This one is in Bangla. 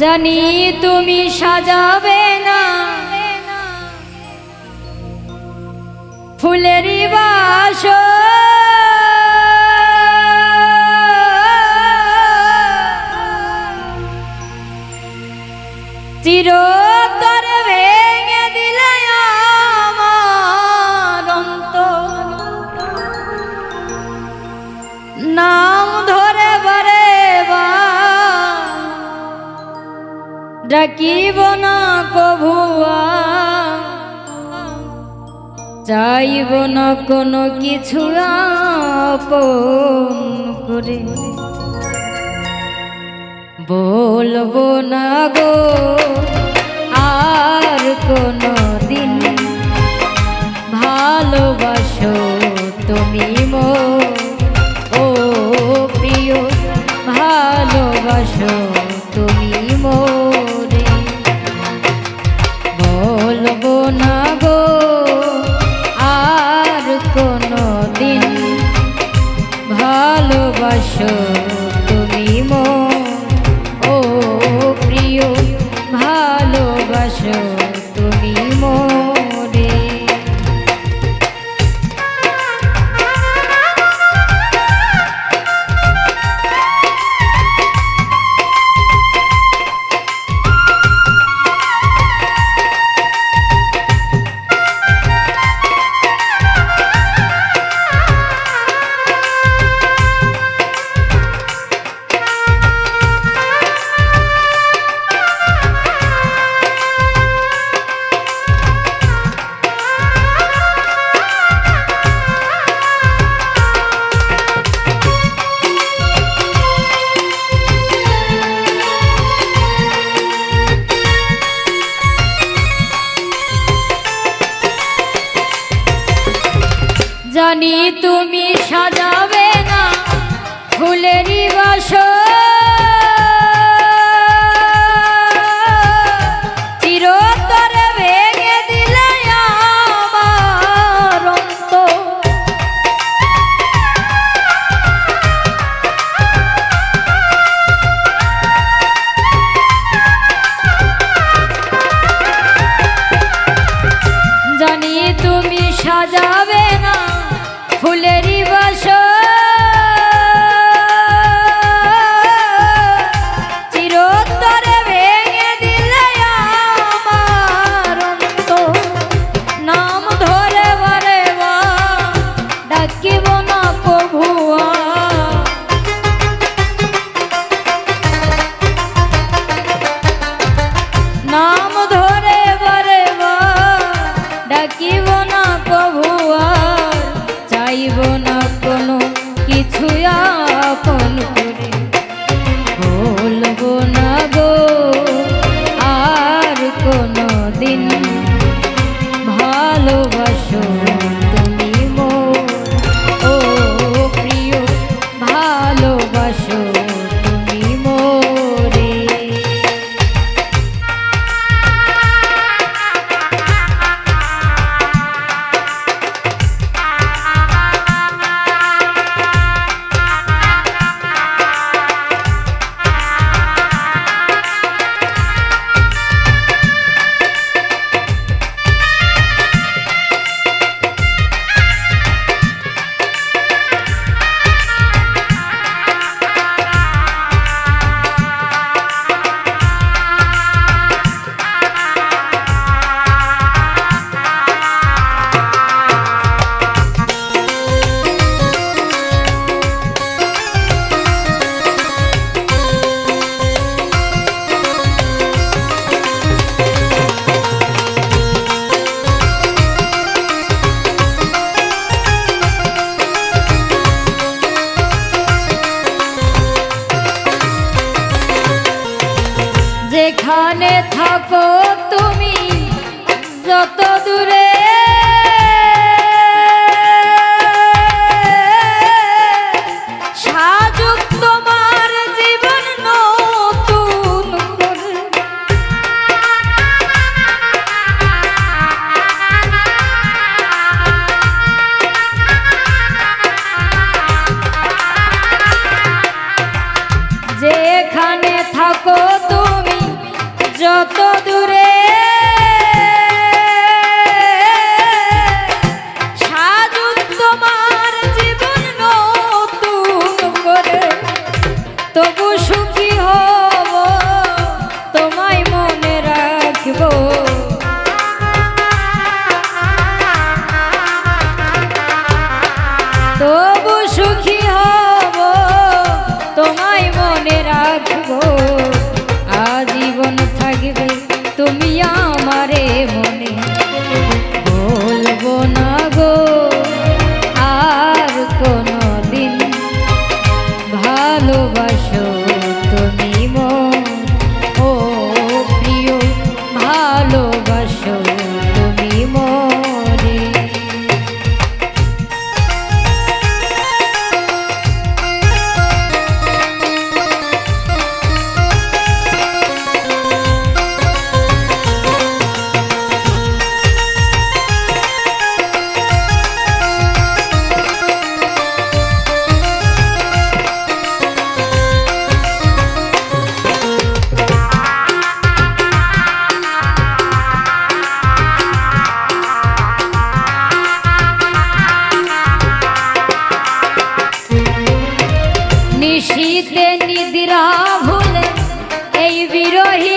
জানি তুমি সাজাবে না। ফুলের বাস চির তরে ডাকিব না কভুয়া। চাইব না কোনো কিছু করে। বলব না গো আর কোন জানি তুমি সাজাবে না ফুলেরই বাসর Oh. নিশীতে নিদ্রা ভুলে এই বিরোহী